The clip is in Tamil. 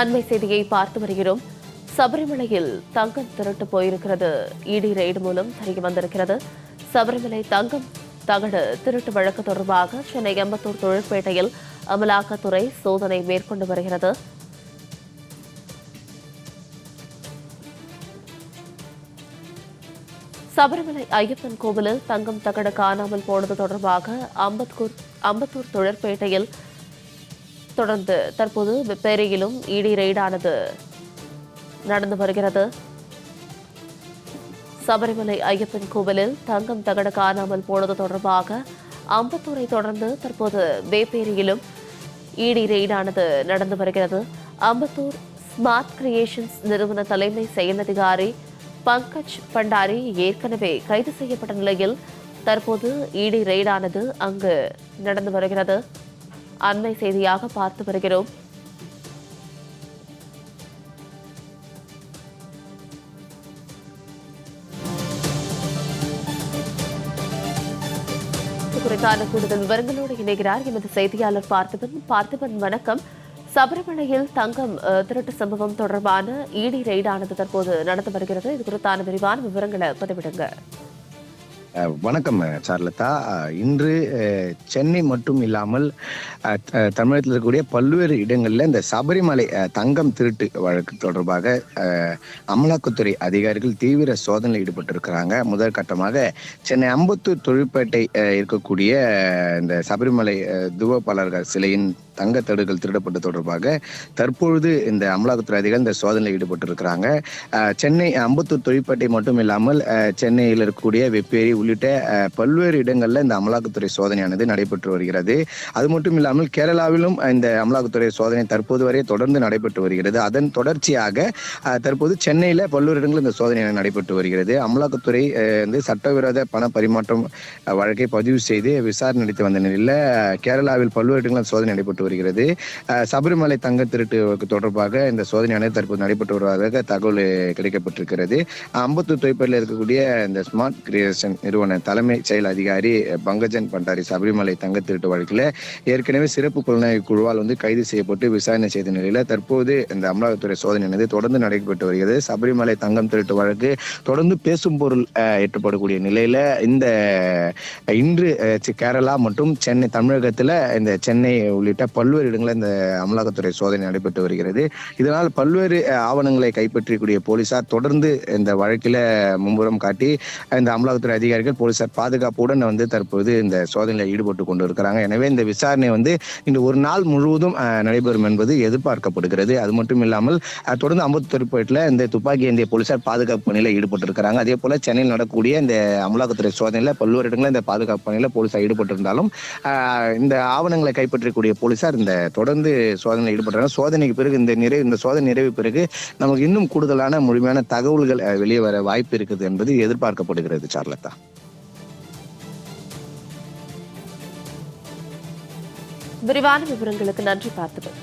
அண்மை செய்தியை பார்த்து வருகிறோம். சபரிமலையில் தங்கம் திருட்டு போயிருக்கிறது. இடி ரெய்டு மூலம் தெரிய வந்திருக்கிறது. சபரிமலை தங்கம் தகடு திருட்டு வழக்கு தொடர்பாக சென்னை எம்பத்தூர் தொழிற்பேட்டையில் அமலாக்கத்துறை சோதனை மேற்கொண்டு வருகிறது. சபரிமலை ஐயப்பன் கோவிலில் தங்கம் தகடு காணாமல் போனது தொடர்பாக அம்பத்தூர் அம்பத்தூர் தொழிற்பேட்டையில் தொடர்ந்து தற்போது வெப்பேரியிலும் இடி ரெய்டானது நடந்து வருகிறது. சபரிமலை ஐயப்பன் கோவிலில் தங்கம் தகடு காணாமல் போனது தொடர்பாக அம்பத்தூரை தொடர்ந்து தற்போது வேப்பேரியிலும் இடி ரெய்டானது நடந்து வருகிறது. அம்பத்தூர் ஸ்மார்ட் கிரியேஷன்ஸ் நிறுவன தலைமை செயல் அதிகாரி பங்கஜ் பண்டாரி ஏற்கனவே கைது செய்யப்பட்ட நிலையில் தற்போது இடி ரெய்டானது அங்கு நடந்து வருகிறது. அண்மை செய்தியாக பார்த்து வருகிறோம். இது குறித்தான கூடுதல் விவரங்களோடு இணைகிறார் எமது செய்தியாளர் பார்த்திபன். பார்த்திபன் வணக்கம். சபரிமலையில் தங்கம் திருட்டு சம்பவம் தொடர்பான இடி ரெய்டானது தற்போது நடந்து வருகிறது. இது குறித்தான விரிவான விவரங்களை பதிவிடுங்க. வணக்கம் சார்லதா. இன்று சென்னை மட்டும் இல்லாமல் தமிழகத்தில் இருக்கக்கூடிய பல்வேறு இடங்களில் இந்த சபரிமலை தங்கம் திருட்டு வழக்கு தொடர்பாக அமலாக்கத்துறை அதிகாரிகள் தீவிர சோதனையில் ஈடுபட்டிருக்கிறாங்க. முதல் கட்டமாக சென்னை அம்பத்தூர் தொழிற்பேட்டை அஹ், இருக்கக்கூடிய இந்த சபரிமலை துவப்பாளர்கள் சிலையின் தங்க தடுகள் திருடப்பட்டு தொடர்பாக தற்பொழுது இந்த அமலாக்கத்துறை அதிகாரிகள் இந்த சோதனையில் ஈடுபட்டிருக்கிறாங்க. சென்னை அம்பத்தூர் தொழிற்பேட்டை மட்டும் இல்லாமல் அஹ், சென்னையில் இருக்கக்கூடிய வெப்பேரி உள்ளிட்ட பல்வேறு இடங்களில் இந்த அமலாக்கத்துறை சோதனையானது நடைபெற்று வருகிறது. அது மட்டும் இல்லாமல் கேரளாவிலும் இந்த அமலாக்கத்துறை சோதனை தற்போது வரை தொடர்ந்து நடைபெற்று வருகிறது. அதன் தொடர்ச்சியாக தற்போது சென்னையில் பல்வேறு இடங்களில் இந்த சோதனை நடைபெற்று வருகிறது. அமலாக்கத்துறை வந்து சட்டவிரோத பண பரிமாற்றம் வழக்கை பதிவு செய்து விசாரணை நடத்தி வந்த நிலையில் கேரளாவில் பல்வேறு இடங்களில் சோதனை நடைபெற்று வருகிறது. சபரிமலை தங்க திருட்டு தொடர்பாக இந்த சோதனையானது தற்போது நடைபெற்று வருவதாக தகவல் கிடைக்கப்பட்டிருக்கிறது. அம்பத்தூர் தொய்ப்பேட்டில் இருக்கக்கூடிய இந்த ஸ்மார்ட் கிரியேஷன் நிறுவன தலைமை செயல் அதிகாரி பங்கஜன் பண்டாரி சபரிமலை தங்க திருட்டு வழக்கில் ஏற்கனவே சிறப்பு புலனாய்வு குழுவால் வந்து கைது செய்யப்பட்டு விசாரணை செய்த நிலையில் தற்போது இந்த அமலாக்கத்துறை சோதனையானது தொடர்ந்து நடைபெற்று வருகிறது. சபரிமலை தங்கம் திருட்டு வழக்கு தொடர்ந்து பேசும் பொருள் அஹ், நிலையில இந்த இன்று கேரளா மற்றும் சென்னை தமிழகத்துல இந்த சென்னை உள்ளிட்ட பல்வேறு இடங்களில் இந்த அமலாக்கத்துறை சோதனை நடைபெற்று வருகிறது. இதனால் பல்வேறு ஆவணங்களை கைப்பற்றக்கூடிய போலீசார் தொடர்ந்து இந்த வழக்கில மும்புறம் காட்டி இந்த அமலாக்கத்துறை அதிகாரிகள் போலீசார் பாதுகாப்புடன் வந்து தற்போது இந்த சோதனையில் ஈடுபட்டு கொண்டு இருக்கிறாங்க எனவே இந்த விசாரணை வந்து இந்த ஒரு நாள் முழுவதும் நடைபெறும் என்பது எதிர்பார்க்கப்படுகிறது. அது மட்டும் இல்லாமல் தொடர்ந்து அம்பத்தூர்பேட்டில் இந்த துப்பாக்கி ஏந்திய போலீசார் பாதுகாப்பு பணியில் ஈடுபட்டு இருக்கிறாங்க அதே போல சென்னையில் நடக்கக்கூடிய இந்த அமலாக்கத்துறை சோதனையில் பல்வேறு இடங்களில் இந்த பாதுகாப்பு பணியில் போலீசார் ஈடுபட்டிருந்தாலும் இந்த ஆவணங்களை கைப்பற்றக்கூடிய போலீசார் இந்த தொடர்ந்து சோதனையில் ஈடுபடுறாங்க சோதனைக்கு பிறகு இந்த நிறைவு இந்த சோதனை நிறைவு பிறகு நமக்கு இன்னும் கூடுதலான முழுமையான தகவல்கள் வெளியே வர வாய்ப்பு இருக்குது என்பது எதிர்பார்க்கப்படுகிறது சார்லதா. விரிவான விவரங்களுக்கு நன்றி பார்த்திபன்